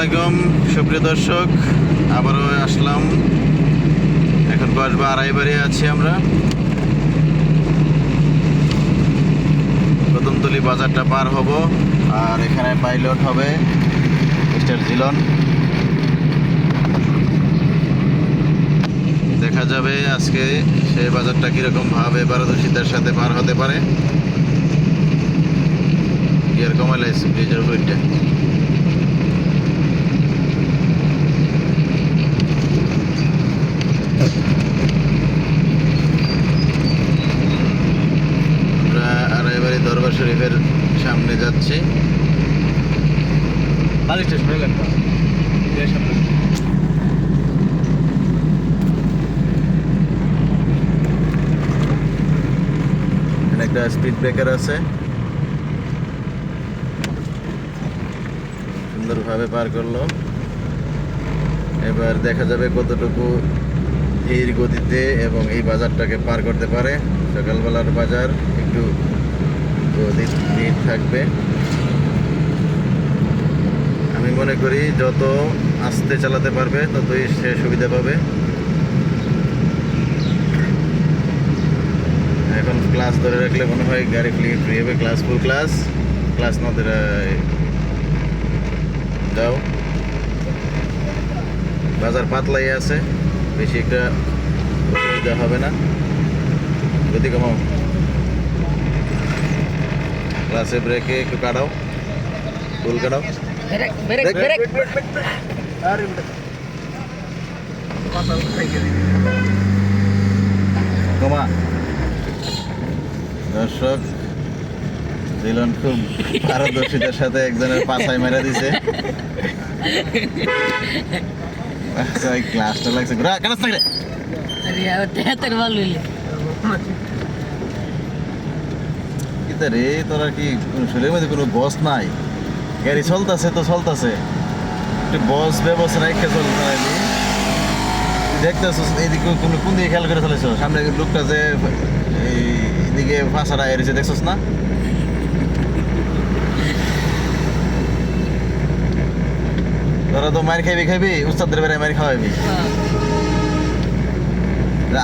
আলাইকুম, সুপ্রিয় দর্শক, আবারও আসলাম। এখন কসবা আড়াইবাড়ি আছি আমরা। কদমতলি বাজারটা পার হব, আর এখানে পাইলট হবে মিস্টার জিলন। দেখা যাবে আজকে সেই বাজারটা কীরকম ভাবে পারদর্শিতার সাথে পার হতে পারে। গিয়ার ব্রিজের উপরটা আমরা আড়াইবাড়ি দরবার শরীফের সামনে যাচ্ছি। বালি স্টেশনে লাগবে এখানে একটা স্পিড ব্রেকার আছে। সুন্দরভাবে পার করল। এবার দেখা যাবে কতটুকু ধীর গতিতে এবং এই বাজারটাকে পার করতে পারে। সকালবেলার বাজার একটু ধীর থাকবে। আমি মনে করি যত আস্তে চালাতে পারবে, ততই সে সুবিধা পাবে। এখন ক্লাস ধরে রাখলে মনে হয় গাড়ি ফ্রি ফ্রি হবে, ক্লাস ফুল ক্লাস। ক্লাস না ধরে, যাও। বাজার পাতলাই আছে, বেশি একটা অসুবিধা হবে না। গতি কমাও। ক্লাসে ব্রেকে একটু কাটাও। ফুল কাটাও। কমা দর্শক জিলন খুব পারদর্শিতার সাথে একজনের পাছায় মেরে দিছে। আচ্ছা, ক্লাসটা লাগছে। ঘুরা কেন তেহাতের ভালো হইলে কিতা রে তোরা কি শরীরের মধ্যে কোনো বস নাই। গাড়ি চলতেছে তো চলতেছে। একটু বস ব্যবস্থা রেখে চলতে হয়নি দেখতেছো এইদিকে কোন কোন দিকে খেয়াল করে চলেছ সামনে লোকটা যে এদিকে ফাঁসাটা এসেছে দেখছস না? তোরা তো মার খাইবি খাইবি? উস্তাদের বেড়ায় মার খাওয়াবি।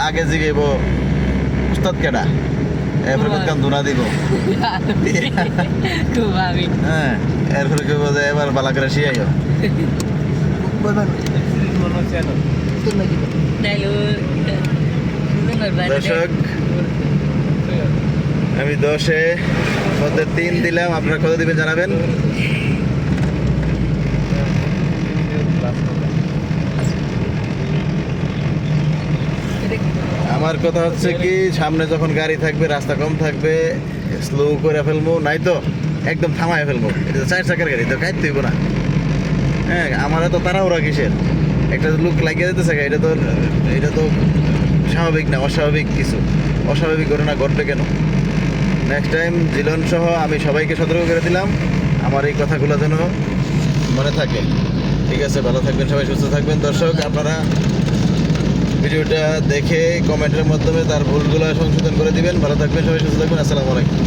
আগে জিগাইব উস্তাদ কেডা? এরপরে তোমার। দুনা দিব হ্যাঁ এরপরে কেউ বলে এবার বালা করে না তাইলে দর্শক আমি দশে কত তিন দিলাম আপনারা কত দিবেন জানাবেন আমার কথা হচ্ছে কি, সামনে যখন গাড়ি থাকবে, রাস্তা কম থাকবে স্লো করে ফেলব নাই তো একদম থামায় ফেলব। চার চাকার গাড়ি, তো খাইতে হইব না। হ্যাঁ আমার তো তাড়াহুড়া কিসের? একটা লুক লাগিয়ে দিতেছে এটা তো এটা তো স্বাভাবিক না, অস্বাভাবিক কিছু। অস্বাভাবিক ঘটনা ঘটবে কেন? নেক্সট টাইম জিলন সহ আমি সবাইকে সতর্ক করে দিলাম। আমার এই কথাগুলো যেন মনে থাকে। ঠিক আছে, ভালো থাকবেন, সবাই সুস্থ থাকবেন। দর্শক, আপনারা ভিডিওটা দেখে কমেন্টের মাধ্যমে তার ভুলগুলো সংশোধন করে দিবেন। ভালো থাকবেন, সবাই সুস্থ থাকবেন। আসসালামু আলাইকুম।